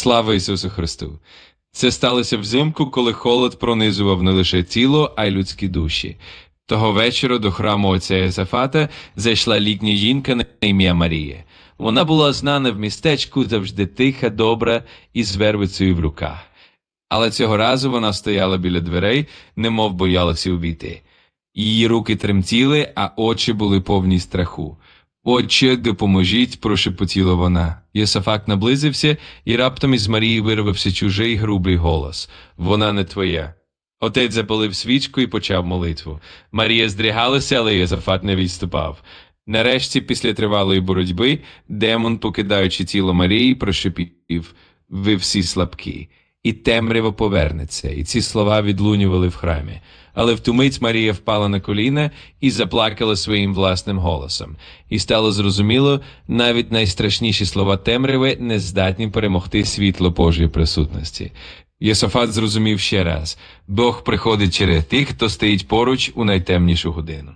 Слава Ісусу Христу! Це сталося взимку, коли холод пронизував не лише тіло, а й людські душі. Того вечора до храму отця Єсафата зайшла літня жінка на ім'я Марія. Вона була знана в містечку завжди тиха, добра і з вервицею в руках. Але цього разу вона стояла біля дверей, немов боялася увійти. Її руки тремтіли, а очі були повні страху. Отче, допоможіть, прошепотіла вона. Єсафак наблизився, і раптом із Марії вирвався чужий грубий голос. Вона не твоя. Отець запалив свічку і почав молитву. Марія здригалася, але Єсафат не відступав. Нарешті, після тривалої боротьби, демон, покидаючи тіло Марії, прошепів ви всі слабкі, і темряво повернеться. І ці слова відлунювали в храмі. Але в ту мить Марія впала на коліна і заплакала своїм власним голосом. І стало зрозуміло, навіть найстрашніші слова темряви не здатні перемогти світло Божої присутності. Єсофат зрозумів ще раз: Бог приходить через тих, хто стоїть поруч у найтемнішу годину.